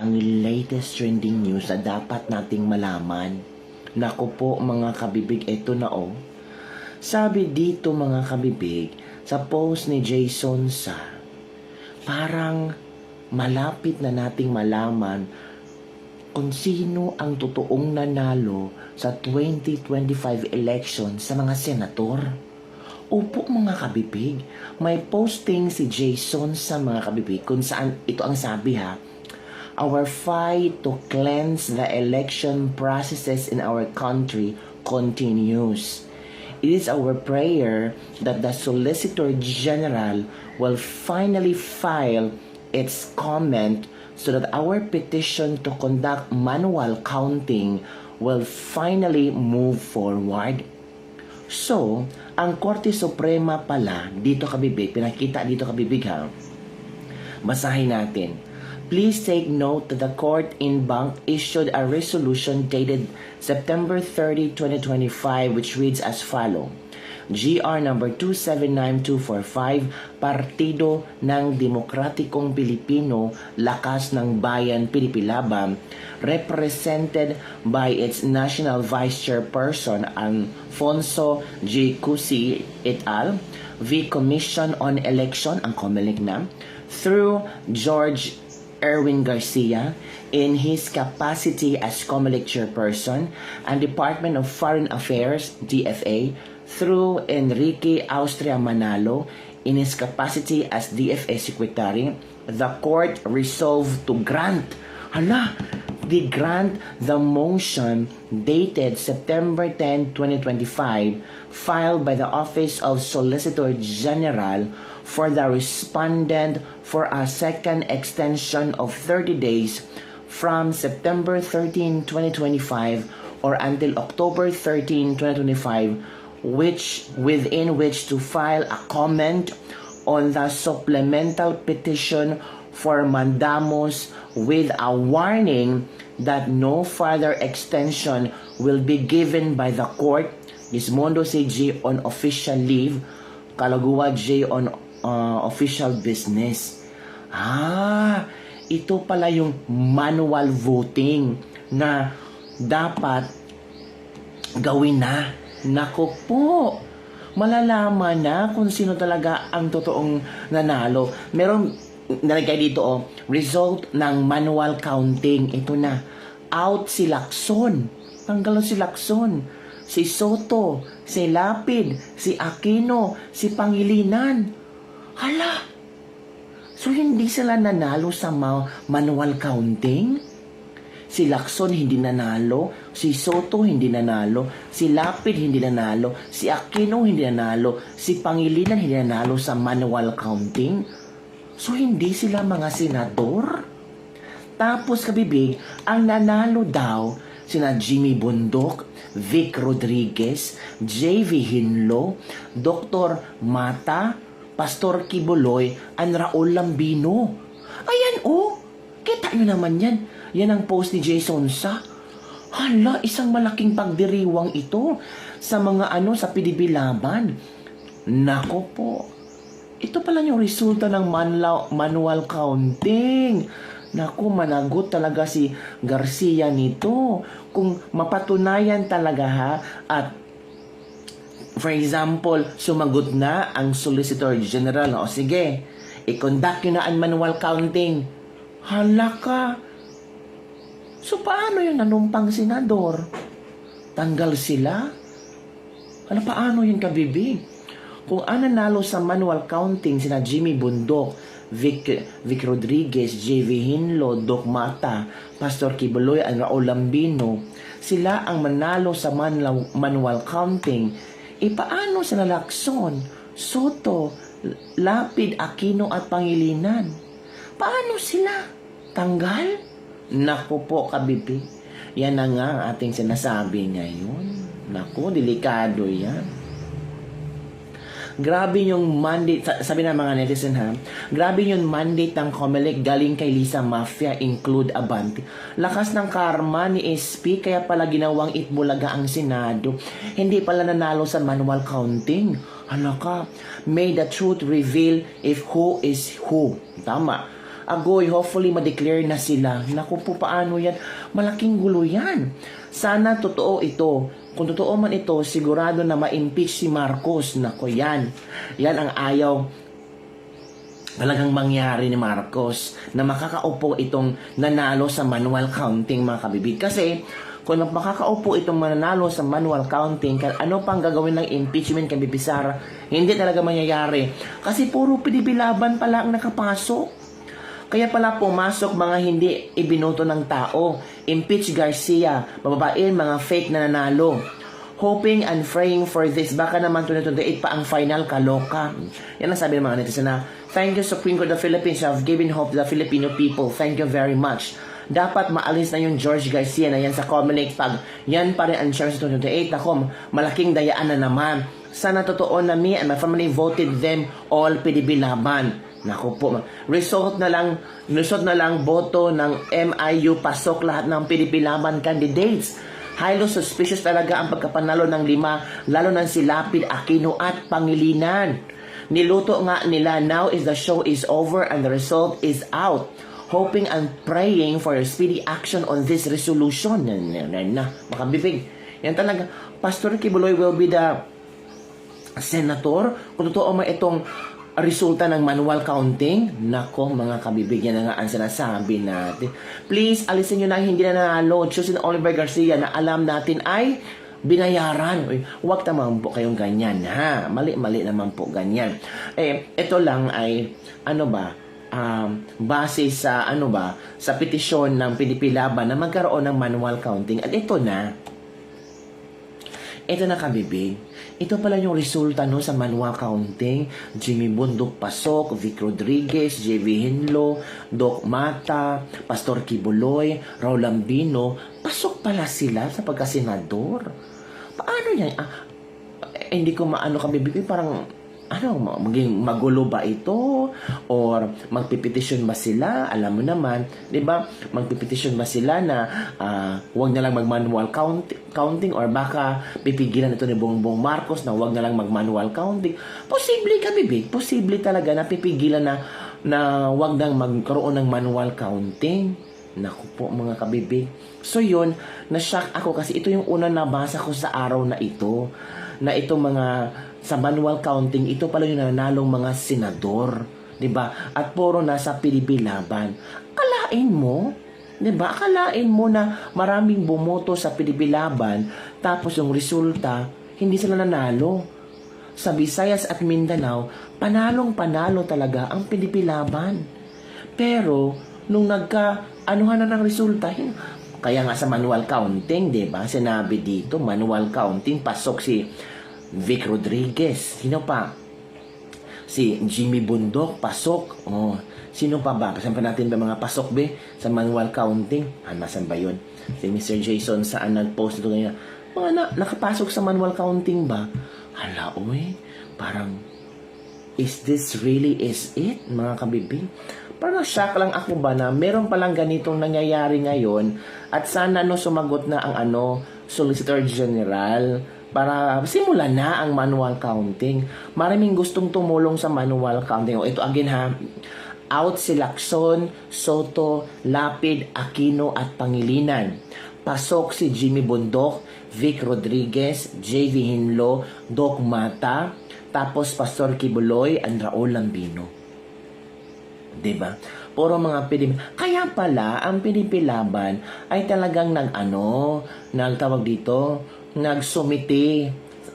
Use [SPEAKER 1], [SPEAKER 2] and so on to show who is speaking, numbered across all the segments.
[SPEAKER 1] ang latest trending news na dapat nating malaman. Naku po mga kabibig, eto na oh. Sabi dito mga kabibig, sa post ni Jason sa, parang malapit na nating malaman kung sino ang totoong nanalo sa 2025 election sa mga senator. Opo mga kabibig, may posting si Jason sa mga kabibig kung saan ito ang sabi ha, Our fight to cleanse the election processes in our country continues. It is our prayer that the Solicitor General will finally file its comment so that our petition to conduct manual counting will finally move forward. So, ang Korte Suprema pala, dito kabibig, pinakita dito kabibig ha, Basahin natin. Please take note that the court in Bank issued a resolution dated September 30, 2025 which reads as follow. GR number 279245 Partido ng Demokratikong Pilipino Lakas ng Bayan Pilipilabam represented by its National Vice Chairperson Alfonso G. Cusi et al. V Commission on Election ang COMELEC na through George Erwin Garcia in his capacity as COMELEC chairperson and Department of Foreign Affairs DFA through Enrique Austria Manalo in his capacity as DFA secretary. The court resolved to grant hala they grant the motion dated September 10, 2025 filed by the Office of Solicitor General for the respondent for a second extension of 30 days from September 13, 2025 or until October 13, 2025 which within which to file a comment on the supplemental petition for mandamus with a warning that no further extension will be given by the court. Gismondo CG on official leave Kalagua J on uh, official business ah ito pala yung manual voting na dapat gawin na. Nako po, malalaman na kung sino talaga ang totoong nanalo. Meron nalagay dito oh, result ng manual counting. Ito na, out si Lacson. Tanggal si Lacson. Si Soto, si Lapid, si Aquino, si Pangilinan. Hala! So hindi sila nanalo sa ma- manual counting? Si Lacson hindi nanalo, si Soto hindi nanalo, si Lapid hindi nanalo, si Aquino hindi nanalo, si Pangilinan hindi nanalo sa manual counting. So hindi sila mga senador? Tapos kabibig, ang nanalo daw sina Jimmy Bundok, Vic Rodriguez, JV Hinlo, Dr. Mata, Pastor Kibuloy, and Raul Lambino. Ayan oh, kita nyo naman yan. Yan ang post ni Jason sa. Hala, isang malaking pagdiriwang ito sa mga ano sa PDB laban. Nako po, ito pala yung resulta ng manla- manual counting. Naku, managot talaga si Garcia nito. Kung mapatunayan talaga ha, at for example, sumagot na ang Solicitor General. O sige, i-conduct yun na ang manual counting. Hala ka. So paano yung nanumpang senador? Tanggal sila? Ano paano yung kabibig? Kung ang nanalo sa manual counting sina Jimmy Bundok, Vic, Vic Rodriguez, JV Hinlo, Doc Mata, Pastor Kibuloy, at Raul Lambino, sila ang manalo sa manual counting. E paano sa Lacson, Soto, Lapid, Aquino at Pangilinan? Paano sila? Tanggal? Naku po, kabibi. Yan na nga ang ating sinasabi ngayon. Naku, delikado yan. Grabe yung mandate, sa- sabi ng mga netizen ha, grabe yung mandate ng Comelec galing kay Lisa Mafia include Abante. Lakas ng karma ni SP kaya pala ginawang itbulaga ang Senado. Hindi pala nanalo sa manual counting. Hala ka, may the truth reveal if who is who. Tama. agoy, hopefully ma-declare na sila. Naku po, paano yan? Malaking gulo yan. Sana totoo ito. Kung totoo man ito, sigurado na ma-impeach si Marcos. Naku, yan. Yan ang ayaw talagang mangyari ni Marcos na makakaupo itong nanalo sa manual counting mga kabibig. Kasi kung makakaupo itong mananalo sa manual counting, ano pang gagawin ng impeachment kay Bibi Sara? Hindi talaga mangyayari. Kasi puro pinibilaban pala ang nakapasok. Kaya pala pumasok mga hindi ibinoto ng tao. Impeach Garcia, bababain mga fake na nanalo. Hoping and praying for this. Baka naman 2028 pa ang final kaloka. Yan ang sabi ng mga netizen na, Thank you Supreme Court of the Philippines. Have given hope to the Filipino people. Thank you very much. Dapat maalis na yung George Garcia na yan sa Comelec pag yan pa rin ang chance sa 2028. Ako, malaking dayaan na naman. Sana totoo na me and my family voted them all PDB laban. Naku po, result na lang, result na lang boto ng MIU pasok lahat ng PDP laban candidates. Highly suspicious talaga ang pagkapanalo ng lima, lalo ng si Lapid, Aquino at Pangilinan. Niluto nga nila, now is the show is over and the result is out. Hoping and praying for a speedy action on this resolution. Na, na, na. Makabibig. Yan talaga. Pastor Kibuloy will be the senator. Kung totoo man itong resulta ng manual counting, nako mga kabibigyan na nga ang sinasabi natin. Please, alisin nyo na hindi na nanalo. Susan Oliver Garcia na alam natin ay binayaran. Uy, huwag naman po kayong ganyan, ha? Mali-mali naman po ganyan. Eh, ito lang ay, ano ba, um, base sa, ano ba, sa petisyon ng PDP Laban na magkaroon ng manual counting. At ito na, ito na kabibig. Ito pala yung resulta no sa manual counting. Jimmy Bundok pasok, Vic Rodriguez, JV Hinlo, Doc Mata, Pastor Kibuloy, Raul Lambino. Pasok pala sila sa pagkasenador. Paano yan? Ah, eh, hindi ko maano kabibig. Parang ano, ma- maging magulo ba ito? Or magpipetisyon ba sila? Alam mo naman, di ba? Magpipetisyon ba sila na ah, huwag na lang mag-manual count, counting or baka pipigilan ito ni Bongbong Marcos na huwag na lang mag-manual counting? Posible ka, bibig. Posible talaga na pipigilan na na huwag nang magkaroon ng manual counting. Naku po mga kabibig. So yun, na-shock ako kasi ito yung una nabasa ko sa araw na ito. Na ito mga sa manual counting, ito pala yung nanalong mga senador. ba? At puro nasa PDP laban. Akalain mo, 'di ba? Akalain mo na maraming bumoto sa PDP laban tapos yung resulta hindi sila nanalo. Sa Visayas at Mindanao, panalong panalo talaga ang PDP laban. Pero nung nagka anuhan na ng resulta, kaya nga sa manual counting, 'di ba? Sinabi dito, manual counting pasok si Vic Rodriguez. Sino pa? Si Jimmy Bundok, pasok. Oh, sino pa ba? Kasan pa natin ba mga pasok be sa manual counting? Ah, nasan ba yun? Si Mr. Jason saan nag-post ito ngayon? Mga na, nakapasok sa manual counting ba? Hala, uy, parang is this really is it, mga kabibing? Parang shock lang ako ba na meron palang ganitong nangyayari ngayon at sana no sumagot na ang ano, Solicitor General para simulan na ang manual counting. Maraming gustong tumulong sa manual counting. O ito again ha, out si Lacson, Soto, Lapid, Aquino at Pangilinan. Pasok si Jimmy Bundok, Vic Rodriguez, JV Hinlo, Doc Mata, tapos Pastor Kibuloy and Raul Lambino. 'di ba? Puro mga PDP. Kaya pala ang PDP laban ay talagang nag-ano, nagtawag dito, nagsumiti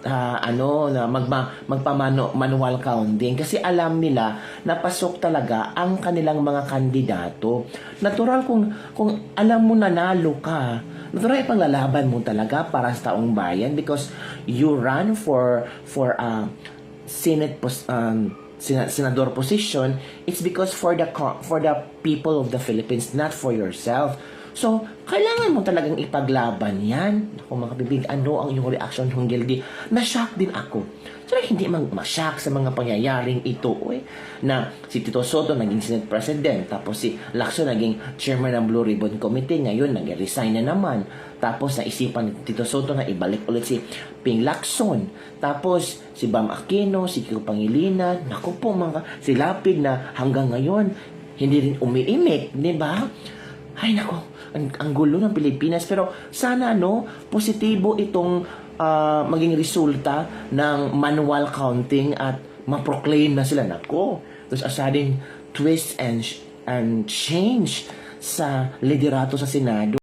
[SPEAKER 1] ah, ano na magma, magpamano manual counting kasi alam nila na pasok talaga ang kanilang mga kandidato. Natural kung kung alam mo nanalo ka, natural ipanglalaban mo talaga para sa taong bayan because you run for for uh, Senate pos, um, sena- senador position, it's because for the for the people of the Philippines, not for yourself. So, kailangan mo talagang ipaglaban yan. Ako mga bibig, ano ang iyong reaction ng guilty? Na-shock din ako. So, hindi mag ma-shock sa mga pangyayaring ito. Eh, na si Tito Soto naging Senate President, tapos si Lacson naging Chairman ng Blue Ribbon Committee, ngayon nag-resign na naman. Tapos naisipan ni Tito Soto na ibalik ulit si Ping Lacson. Tapos si Bam Aquino, si Kiko Pangilinan, naku po mga, si Lapid na hanggang ngayon, hindi rin umiimik, di ba? Ay nako, ang, ang gulo ng Pilipinas. Pero sana no, positibo itong ah, maging resulta ng manual counting at ma-proclaim na sila. Nako, there's a sudden twist and, and change sa liderato sa Senado.